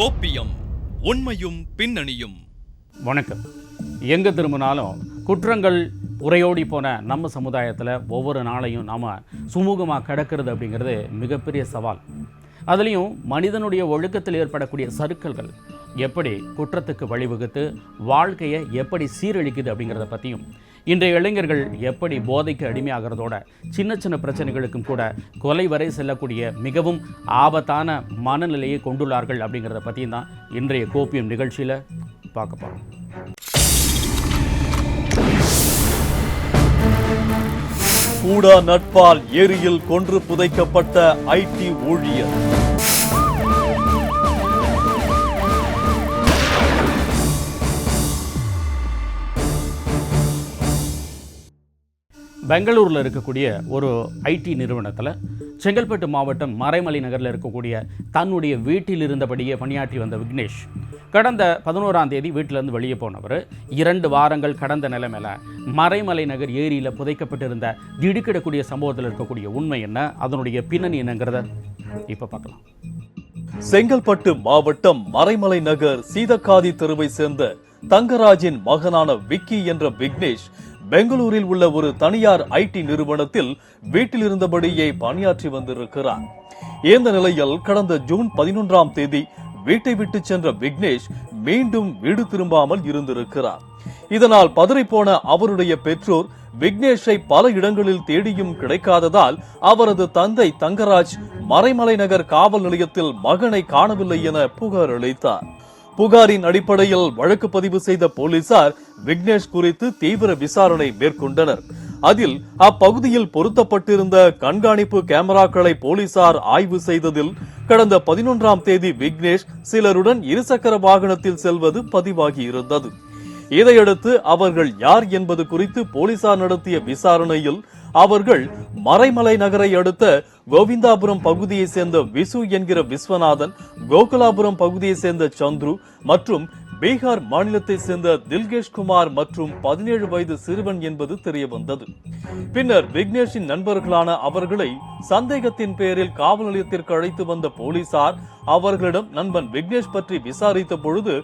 கோப்பியம் உண்மையும் பின்னணியும். வணக்கம். எங்கே திரும்பினாலும் குற்றங்கள் உரையோடி போன நம்ம சமுதாயத்தில் ஒவ்வொரு நாளையும் நாம் சுமூகமாக கிடக்கிறது அப்படிங்கிறது மிகப்பெரிய சவால். அதுலேயும் மனிதனுடைய ஒழுக்கத்தில் ஏற்படக்கூடிய சறுக்கல்கள் எப்படி குற்றத்துக்கு வழிவகுத்து வாழ்க்கையை எப்படி சீரழிக்குது அப்படிங்கிறத பற்றியும் இன்றைய இளைஞர்கள் எப்படி போதைக்கு அடிமையாகிறதோட சின்ன சின்ன பிரச்சனைகளுக்கும் கூட கொலை வரை செல்லக்கூடிய மிகவும் ஆபத்தான மனநிலையை கொண்டுள்ளார்கள் அப்படிங்கிறத பற்றியும் தான் இன்றைய கோப்பியம் நிகழ்ச்சியில் பார்க்க போகிறோம் கூடா நட்பால் ஏரியில் கொன்று புதைக்கப்பட்ட ஐடி ஊழியர். பெங்களூரில் இருக்கக்கூடிய ஒரு ஐடி நிறுவனத்தில் செங்கல்பட்டு மாவட்டம் மறைமலை நகரில் இருக்கக்கூடிய தன்னுடைய வீட்டில் இருந்தபடியே பணியாற்றி வந்த விக்னேஷ் கடந்த பதினோராம் தேதி வீட்டிலேருந்து வெளியே போனவர். இரண்டு வாரங்கள் கடந்த நிலைமையில மறைமலை நகர் ஏரியில் புதைக்கப்பட்டிருந்த திடுக்கிடக்கூடிய சம்பவத்தில் இருக்கக்கூடிய உண்மை என்ன அதனுடைய பின்னணி என்னங்கிறத இப்போ பார்க்கலாம். செங்கல்பட்டு மாவட்டம் மறைமலை நகர் சீதக்காதி தெருவை சேர்ந்த தங்கராஜின் மகனான விக்கி என்ற விக்னேஷ் பெங்களூரில் உள்ள ஒரு தனியார் ஐடி நிறுவனத்தில் வீட்டில் இருந்தபடியே பணியாற்றி வந்திருக்கிறார். இந்த நிலையில் கடந்த ஜூன் பதினொன்றாம் தேதி வீட்டை விட்டு சென்ற விக்னேஷ் மீண்டும் வீடு திரும்பாமல் இருந்திருக்கிறார். இதனால் பதறிப்போன அவருடைய பெற்றோர் விக்னேஷை பல இடங்களில் தேடியும் கிடைக்காததால் அவரது தந்தை தங்கராஜ் மறைமலை நகர் காவல் நிலையத்தில் மகனை காணவில்லை என புகார் அளித்தார். புகாரின் அடிப்படையில் வழக்கு பதிவு செய்த போலீசார் விக்னேஷ் குறித்து தீவிர விசாரணை மேற்கொண்டனர். அதில் அப்பகுதியில் பொருத்தப்பட்டிருந்த கண்காணிப்பு கேமராக்களை போலீசார் ஆய்வு செய்ததில் கடந்த பதினொன்றாம் தேதி விக்னேஷ் சிலருடன் இருசக்கர வாகனத்தில் செல்வது பதிவாகி இருந்தது இதையடுத்து அவர்கள் யார் என்பது குறித்து போலீசார் நடத்திய விசாரணையில் அவர்கள் மறைமலை நகரை அடுத்த கோவிந்தாபுரம் பகுதியை சேர்ந்த விசு என்கிற விஸ்வநாதன் கோகுலாபுரம் பகுதியை சேர்ந்த சந்துரு மற்றும் பீகார் மாநிலத்தை சேர்ந்த தில்கேஷ் குமார் மற்றும் பதினேழு வயது சிறுவன் என்பது தெரியவந்தது. பின்னர் விக்னேஷின் நண்பர்களான அவர்களை சந்தேகத்தின் பேரில் காவல் நிலையத்திற்கு அழைத்து வந்த போலீசார் அவர்களிடம் நண்பன் விக்னேஷ் பற்றி விசாரித்த பொழுது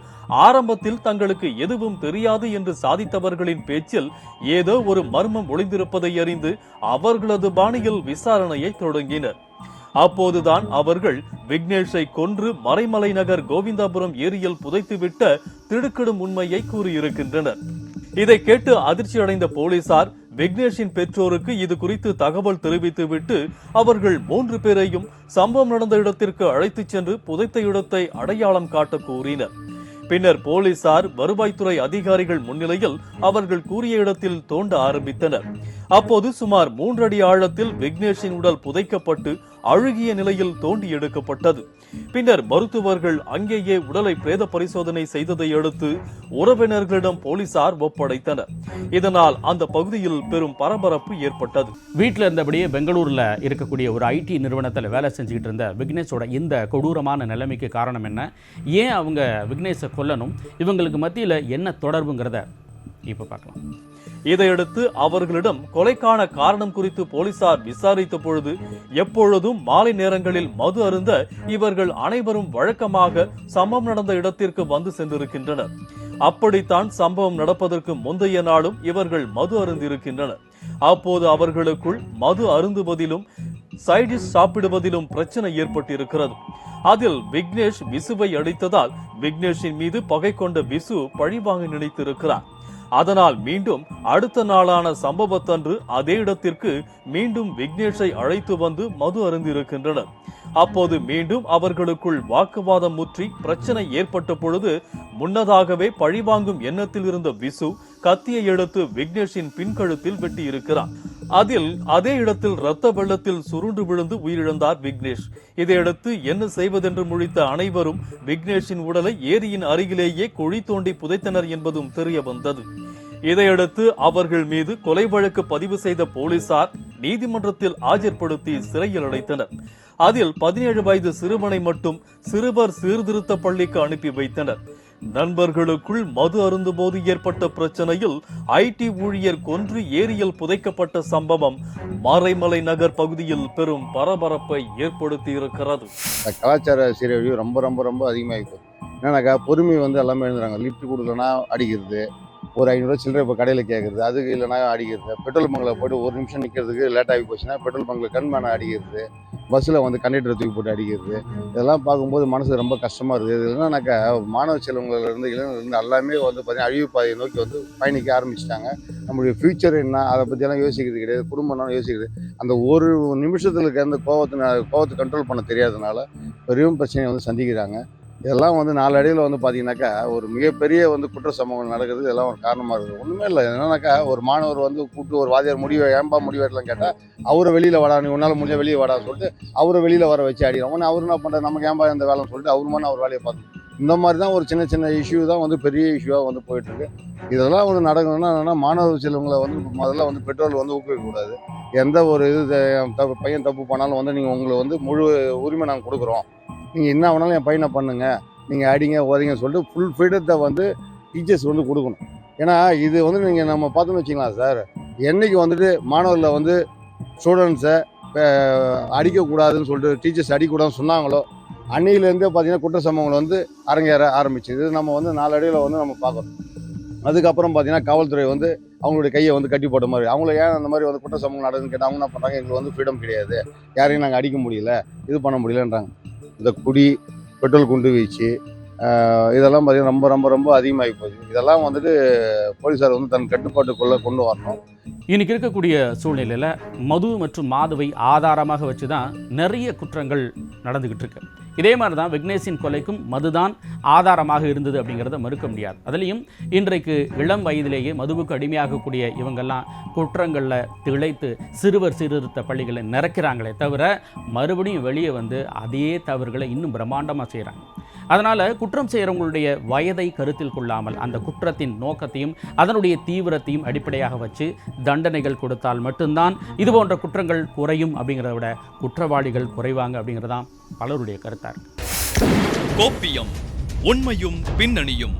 ஆரம்பத்தில் தங்களுக்கு எதுவும் தெரியாது என்று சாதித்தவர்களின் பேச்சில் ஏதோ ஒரு மர்மம் ஒளிந்திருப்பதை அறிந்து அவர்களது பாணியில் விசாரணையை தொடங்கினர். அப்போதுதான் அவர்கள் விக்னேஷை கொன்று மறைமலை நகர் கோவிந்தாபுரம் ஏரியில் புதைத்துவிட்ட திடுக்கிடும் உண்மையை கூறியிருக்கின்றனர். இதை கேட்டு அதிர்ச்சி அடைந்த போலீசார் விக்னேஷின் பெற்றோருக்கு இது குறித்து தகவல் தெரிவித்துவிட்டு அவர்கள் மூன்று பேரையும் சம்பவம் நடந்த இடத்திற்கு அழைத்துச் சென்று புதைத்த இடத்தை அடையாளம் காட்ட கூறினர் பின்னர் போலீசார் வருவாய்த்துறை அதிகாரிகள் முன்னிலையில் அவர்கள் கூறிய இடத்தில் தோண்ட ஆரம்பித்தனர். அப்போது சுமார் மூன்றடி ஆழத்தில் விக்னேஷின் உடல் புதைக்கப்பட்டு அழுகிய நிலையில் தோண்டி எடுக்கப்பட்டது. பின்னர் மருத்துவர்கள் அங்கேயே உடலை பிரேத பரிசோதனை செய்ததை அடுத்து உறவினர்களிடம் போலீசார் ஒப்படைத்தனர். இதனால் அந்த பகுதியில் பெரும் பரபரப்பு ஏற்பட்டது. வீட்டில் இருந்தபடியே பெங்களூர்ல இருக்கக்கூடிய ஒரு ஐடி நிறுவனத்தில் வேலை செஞ்சுக்கிட்டு இருந்த விக்னேஷோட இந்த கொடூரமான நிலைமைக்கு காரணம் என்ன? ஏன் அவங்க விக்னேஷை கொல்லணும்? இவங்களுக்கு மத்தியில் என்ன தொடர்புங்கிறத இப்போ பார்க்கலாம். இதையடுத்து அவர்களிடம் கொலைக்கான காரணம் குறித்து போலீசார் விசாரித்த பொழுது எப்பொழுதும் மாலை நேரங்களில் மது அருந்த இவர்கள் அனைவரும் வழக்கமாக சம்பவம் நடந்த இடத்திற்கு வந்து சென்றிருக்கின்றனர். அப்படித்தான் சம்பவம் நடப்பதற்கு முந்தைய நாளும் இவர்கள் மது அருந்திருக்கின்றனர். அப்போது அவர்களுக்குள் மது அருந்துவதிலும் சைடிஷ் சாப்பிடுவதிலும் பிரச்சனை ஏற்பட்டிருக்கிறது. அதில் விக்னேஷ் விசுவை அடித்ததால் விக்னேஷின் மீது பகை கொண்ட விசு பழிவாங்க நினைத்திருக்கிறார். அதனால் மீண்டும் அடுத்த நாளான சம்பவத்தன்று அதே இடத்திற்கு மீண்டும் விக்னேஷை அழைத்து வந்து மது அருந்திருக்கின்றனர் அப்போது மீண்டும் அவர்களுக்குள் வாக்குவாதம் முற்றி பிரச்சனை ஏற்பட்ட பொழுது முன்னதாகவே பழிவாங்கும் எண்ணத்தில் இருந்த விசு கத்தியை எடுத்து விக்னேஷின் பின்கழுத்தில் வெட்டி இருக்கிறார் அதில் அதே இடத்தில் ரத்த வெள்ளத்தில் சுருண்டு விழுந்து உயிரிழந்தார் விக்னேஷ். இதையடுத்து என்ன செய்வதென்று முழித்த அனைவரும் விக்னேஷின் உடலை ஏரியின் அருகிலேயே குழி தோண்டி புதைத்தனர் என்பதும் தெரிய வந்தது. இதையடுத்து அவர்கள் மீது கொலை வழக்கு பதிவு செய்த போலீசார் நீதிமன்றத்தில் ஆஜர்படுத்தி சிறையில் அடைத்தனர். அதில் பதினேழு வயது சிறுவனை மட்டும் சிறுவர் சீர்திருத்த பள்ளிக்கு அனுப்பி வைத்தனர். நண்பர்களுக்குள் மது அருந்தும்போது ஏற்பட்ட பிரச்சனையில் ஐடி ஊழியர் கொன்று ஏரியில் புதைக்கப்பட்ட சம்பவம் மாரைமலை நகர் பகுதியில் பெரும் பரபரப்பை ஏற்படுத்தி இருக்கிறது கலாச்சார சீரழிவு ரொம்ப ரொம்ப ரொம்ப அதிகமாகி என்னன்னாக்கா பொறுமை வந்து எல்லாமே எழுந்துறாங்க லிஃப்ட் கொடுக்கலன்னா அடிக்கிறது. ஒரு ஐநூறுரூவா சில்லறை இப்போ கடையில் கேட்குறது அதுக்கு இல்லைனா அடிக்கிறது. பெட்ரோல் பங்கில் போய்ட்டு ஒரு நிமிஷம் நிற்கிறதுக்கு லேட் ஆகி போச்சுன்னா பெட்ரோல் பங்கில் கண்மேனை அடிக்கிறது. பஸ்ஸில் வந்து கண்டக்டரை தூக்கி போட்டு அடிக்கிறது. இதெல்லாம் பார்க்கும்போது மனசு ரொம்ப கஷ்டமாக இருக்குது. இது என்னன்னாக்கா மாணவ செல்வங்கள்லேருந்து இளைஞர்லேருந்து எல்லாமே வந்து பார்த்தீங்கன்னா அழிவு பாதையை நோக்கி வந்து பயணிக்க ஆரம்பிச்சிட்டாங்க. நம்மளுடைய ஃப்யூச்சர் என்ன அதை பற்றியெல்லாம் யோசிக்கிறது கிடையாது. குடும்பம்னா யோசிக்கிறது. அந்த ஒரு நிமிஷத்தில் இருக்க அந்த கோவத்தை கோவத்தை கண்ட்ரோல் பண்ண தெரியாதனால பெரும் பிரச்சனையை வந்து சந்திக்கிறாங்க. இதெல்லாம் வந்து நாளடைவில் வந்து பார்த்தீங்கன்னாக்கா ஒரு மிகப்பெரிய வந்து குற்ற சம்பவங்கள் நடக்கிறது இதெல்லாம் ஒரு காரணமாக இருக்குது. ஒன்றுமே இல்லை. என்னன்னாக்கா ஒரு மாணவர் வந்து கூப்பிட்டு ஒரு வாதியார் முடிவை ஏன்பா முடிவெட்டலாம் கேட்டால் அவரை வெளியில் வாடா நீ உன்னால் முடிஞ்ச வெளியே வாடா சொல்லிட்டு அவரை வெளியில் வர வச்சு அடிக்கிறோம் உடனே அவர் என்ன பண்ணுறது நமக்கு ஏன்பா இந்த வேலைன்னு சொல்லிட்டு அவருமான அவர் வேலையை பார்த்து இந்த மாதிரி தான் ஒரு சின்ன சின்ன இஷ்யூ தான் வந்து பெரிய இஷ்யூவாக வந்து போயிட்டுருக்கு இதெல்லாம் வந்து நடக்கணும்னா என்னன்னா மாணவர் செல்வங்களை வந்து முதல்ல வந்து பெட்ரோல் வந்து ஊக்குவிக்கக்கூடாது எந்த ஒரு இது தப்பு பையன் தப்பு பண்ணாலும் வந்து நீங்கள் உங்களை வந்து முழு உரிமை நாங்கள் கொடுக்குறோம். நீங்கள் என்ன வேணாலும் என் பையனை பண்ணுங்கள் நீங்கள் அடிங்க உதங்க சொல்லிட்டு ஃபுல் ஃப்ரீடத்தை வந்து டீச்சர்ஸ் வந்து கொடுக்கணும். ஏன்னா இது வந்து நீங்கள் நம்ம பார்த்தோம்னு வச்சிங்களா சார் என்றைக்கு வந்துட்டு மாணவர்களை வந்து ஸ்டூடெண்ட்ஸை அடிக்கக்கூடாதுன்னு சொல்லிட்டு டீச்சர்ஸ் அடிக்கக்கூடாதுன்னு சொன்னாங்களோ அன்னையிலேருந்தே பார்த்தீங்கன்னா குற்ற சம்பவங்கள் வந்து அரங்கேற ஆரம்பிச்சு இது நம்ம வந்து நாளடைவில் வந்து நம்ம பார்க்குறோம் அதுக்கப்புறம் பார்த்தீங்கன்னா காவல்துறை வந்து அவங்களுடைய கையை வந்து கட்டி போட்ட மாதிரி அவங்கள ஏன் அந்த மாதிரி வந்து குற்ற சம்பவம் நடக்குதுன்னு கேட்டால் அவங்க என்ன பண்ணுறாங்க எங்களுக்கு வந்து ஃப்ரீடம் கிடையாது. யாரையும் நாங்கள் அடிக்க முடியல இது பண்ண முடியலன்றாங்க. இந்த குடி பெட்ரோல் குண்டு வீச்சு இதெல்லாம் பார்த்திங்கன்னா ரொம்ப ரொம்ப ரொம்ப அதிகமாகி போகுது இதெல்லாம் வந்துட்டு போலீஸார் வந்து தன் கட்டுப்பாட்டுக்குள்ளே கொண்டு வரணும். இன்னைக்கு இருக்கக்கூடிய சூழ்நிலையில் மது மற்றும் மாதுவை ஆதாரமாக வச்சு தான் நிறைய குற்றங்கள் நடந்துக்கிட்டு இருக்கு. இதே மாதிரி தான் விக்னேஷின் கொலைக்கும் மதுதான் ஆதாரமாக இருந்தது அப்படிங்கிறத மறுக்க முடியாது. அதுலேயும் இன்றைக்கு இளம் வயதிலேயே மதுவுக்கு அடிமையாகக்கூடிய இவங்கெல்லாம் குற்றங்களில் திளைத்து சிறுவர் சீர்திருத்த பள்ளிகளை நிறைக்கிறாங்களே தவிர மறுபடியும் வெளியே வந்து அதே தவறுகளை இன்னும் பிரம்மாண்டமாக செய்கிறாங்க அதனால் குற்றம் செய்கிறவங்களுடைய வயதை கருத்தில் கொள்ளாமல் அந்த குற்றத்தின் நோக்கத்தையும் அதனுடைய தீவிரத்தையும் அடிப்படையாக வச்சு தண்டனைகள் கொடுத்தால் மட்டும்தான் இது போன்ற குற்றங்கள் குறையும் அப்படிங்கிறத விட குற்றவாளிகள் குறைவாங்க அப்படிங்கிறதான் பலருடைய கருத்தாக இருக்கு. கோப்பியம் உண்மையும் பின்னணியும்.